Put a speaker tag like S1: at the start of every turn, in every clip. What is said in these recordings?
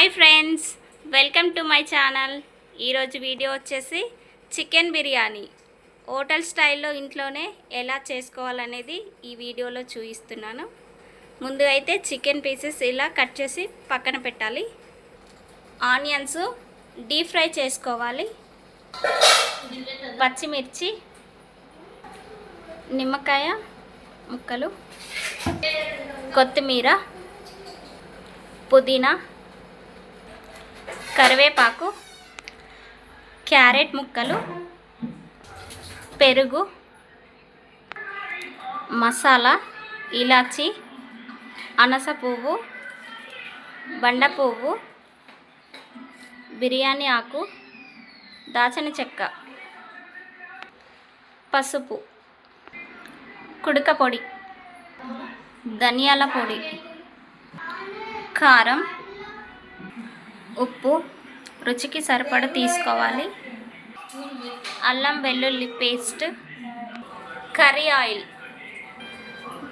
S1: Hi friends welcome to my channel. ఈరోజు video వచ్చేసి chicken biryani. Hotel స్టైల్లో ఇంట్లోనే ఎలా చేసుకోవాలనేది ఈ వీడియోలో చూపిస్తున్నాను. ముందు అయితే చికెన్ పీసెస్ ఇలా కట్ చేసి పక్కన పెట్టాలి. ఆనియన్స్ డీప్ ఫ్రై చేసుకోవాలి. పచ్చిమిర్చి నిమ్మకాయ ముక్కలు కొత్తిమీర పుదీనా కరివేపాకు క్యారెట్ ముక్కలు పెరుగు మసాలా ఇలాచి అనస పువ్వు బండ పువ్వు బిర్యానీ ఆకు దాచిన చెక్క పసుపు కుడక పొడి ధనియాల పొడి కారం ఉప్పు రుచికి సరిపడ తీసుకోవాలి. అల్లం వెల్లుల్లి paste curry oil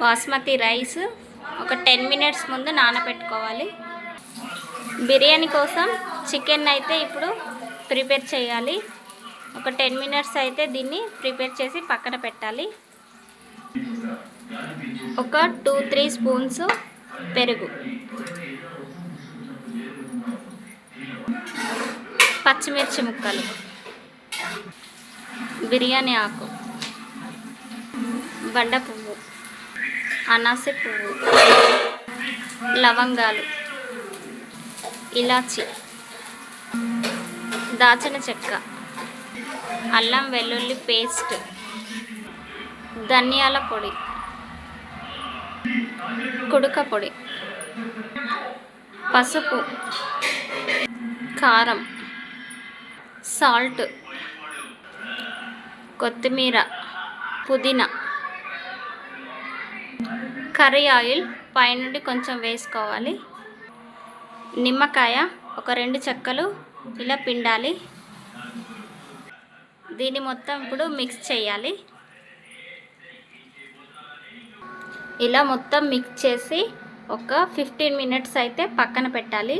S1: basmati rice ఒక టెన్ మినిట్స్ ముందు నానబెట్టుకోవాలి. బిర్యానీ కోసం చికెన్ అయితే ఇప్పుడు ప్రిపేర్ చేయాలి. ఒక టెన్ మినిట్స్ అయితే దీన్ని ప్రిపేర్ చేసి పక్కన పెట్టాలి. ఒక టూ త్రీ స్పూన్స్ పెరుగు. పచ్చిమిర్చి ముక్కలు. బిర్యానీ ఆకు. బండ పువ్వు అనాసి పువ్వు. లవంగాలు. ఇలాచి. దాచిన చెక్క. అల్లం వెల్లుల్లి పేస్ట్. ధనియాల పొడి. కుడుక పొడి. పసుపు. కారం. సాల్ట్ కొత్తిమీర పుదీనా కర్రీ ఆయిల్ పైనుండి కొంచెం వేసుకోవాలి. నిమ్మకాయ ఒక రెండు చెక్కలు ఇలా పిండాలి. దీన్ని మొత్తం ఇప్పుడు మిక్స్ చేయాలి. ఇలా మొత్తం మిక్స్ చేసి ఒక ఫిఫ్టీన్ మినిట్స్ అయితే పక్కన పెట్టాలి.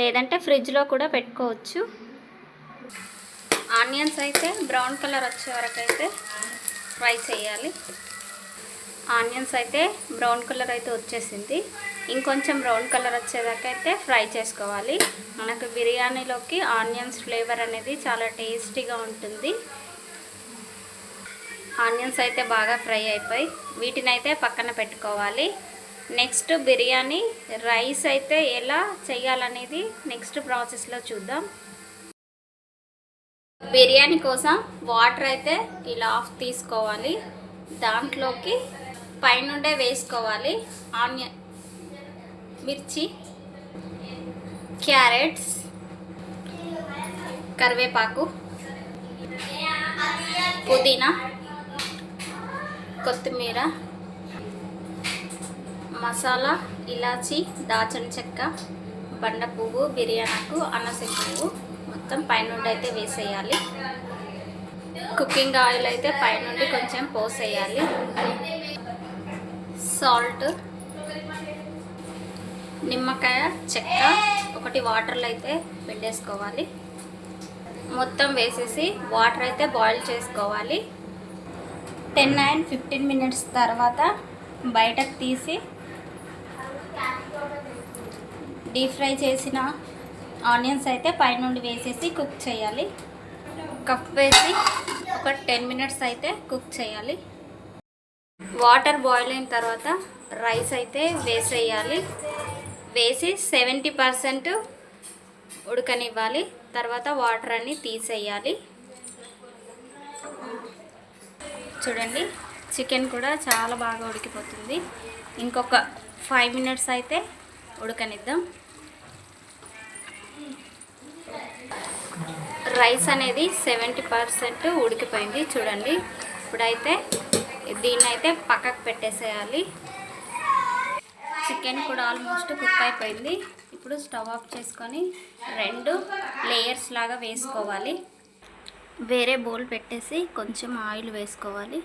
S1: లేదంటే ఫ్రిడ్జ్లో కూడా పెట్టుకోవచ్చు. ఆనియన్స్ అయితే బ్రౌన్ కలర్ వచ్చే వరకు అయితే ఫ్రై చేయాలి. ఆనియన్స్ అయితే బ్రౌన్ కలర్ అయితే వచ్చేసింది. ఇంకొంచెం బ్రౌన్ కలర్ వచ్చేదాకా అయితే ఫ్రై చేసుకోవాలి. మనకు బిర్యానీలోకి ఆనియన్స్ ఫ్లేవర్ అనేది చాలా టేస్టీగా ఉంటుంది. ఆనియన్స్ అయితే బాగా ఫ్రై అయిపోయి వీటిని అయితే పక్కన పెట్టుకోవాలి. నెక్స్ట్ బిర్యానీ రైస్ అయితే ఎలా చేయాలనేది నెక్స్ట్ ప్రాసెస్లో చూద్దాం. బిర్యానీ కోసం వాటర్ అయితే ఇలా ఆఫ్ తీసుకోవాలి. దాంట్లోకి పైనుండే వేసుకోవాలి. ఆనియన్ మిర్చి క్యారెట్స్ కరివేపాకు పుదీనా కొత్తిమీర మసాలా ఇలాచి దాచిన చెక్క బండ పువ్వు బిర్యానీకు అనస పువ్వు మొత్తం పైనుండి అయితే వేసేయాలి. కుకింగ్ ఆయిల్ అయితే పైనుండి కొంచెం పోసేయాలి. సాల్ట్ నిమ్మకాయ చెక్క ఒకటి వాటర్లో అయితే పిండేసుకోవాలి. మొత్తం వేసేసి వాటర్ అయితే బాయిల్ చేసుకోవాలి. టెన్ అండ్ ఫిఫ్టీన్ మినిట్స్ తర్వాత బయటకు తీసి డీప్ ఫ్రై చేసిన ఆనియన్స్ అయితే పైనుండి వేసేసి కుక్ చేయాలి. కప్ వేసి ఒక టెన్ మినిట్స్ అయితే కుక్ చేయాలి. వాటర్ బాయిల్ అయిన తర్వాత రైస్ అయితే వేసేయాలి. వేసి సెవెంటీ పర్సెంట్ ఉడకనివ్వాలి. తర్వాత వాటర్ అన్ని తీసేయాలి. చూడండి చికెన్ కూడా చాలా బాగా ఉడికిపోతుంది. ఇంకొక ఫైవ్ మినిట్స్ అయితే ఉడకనిద్దాం. రైస్ అనేది సెవెంటీ పర్సెంట్ ఉడికిపోయింది చూడండి. ఇప్పుడైతే దీన్ని అయితే పక్కకు పెట్టేసేయాలి. చికెన్ కూడా ఆల్మోస్ట్ కుక్ అయిపోయింది. ఇప్పుడు స్టవ్ ఆఫ్ చేసుకొని రెండు లేయర్స్ లాగా వేసుకోవాలి. వేరే బౌల్ పెట్టేసి కొంచెం ఆయిల్ వేసుకోవాలి.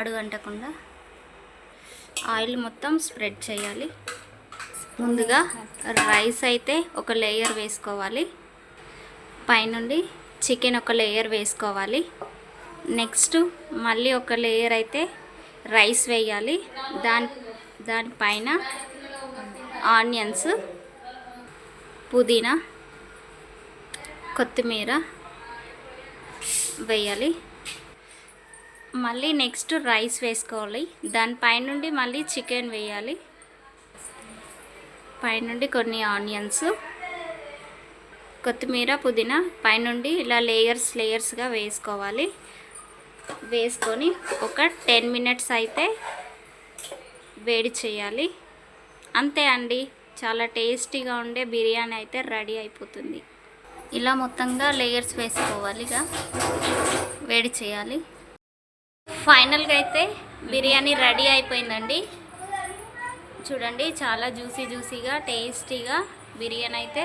S1: అడుగంటకుండా ఆయిల్ మొత్తం స్ప్రెడ్ చేయాలి. ముందుగా రైస్ అయితే ఒక లేయర్ వేసుకోవాలి. పైనుండి చికెన్ ఒక లేయర్ వేసుకోవాలి. నెక్స్ట్ మళ్ళీ ఒక లేయర్ అయితే రైస్ వేయాలి. దాని దానిపైన ఆనియన్స్ పుదీనా కొత్తిమీర వేయాలి. మళ్ళీ నెక్స్ట్ రైస్ వేసుకోవాలి. దానిపైనుండి మళ్ళీ చికెన్ వేయాలి. పైనుండి కొన్ని ఆనియన్స్ కొత్తిమీర పుదీనా పైనుండి ఇలా లేయర్స్ లేయర్స్గా వేసుకోవాలి. వేసుకొని ఒక టెన్ మినిట్స్ అయితే వేడి చేయాలి. అంతే అండి. చాలా టేస్టీగా ఉండే బిర్యానీ అయితే రెడీ అయిపోతుంది. ఇలా మొత్తంగా లేయర్స్ వేసుకోవాలి ఇక. వేడి చేయాలి. ఫైనల్గా అయితే బిర్యానీ రెడీ అయిపోయిందండి. చూడండి చాలా జ్యూసీ జ్యూసీగా టేస్టీగా బిర్యానీ అయితే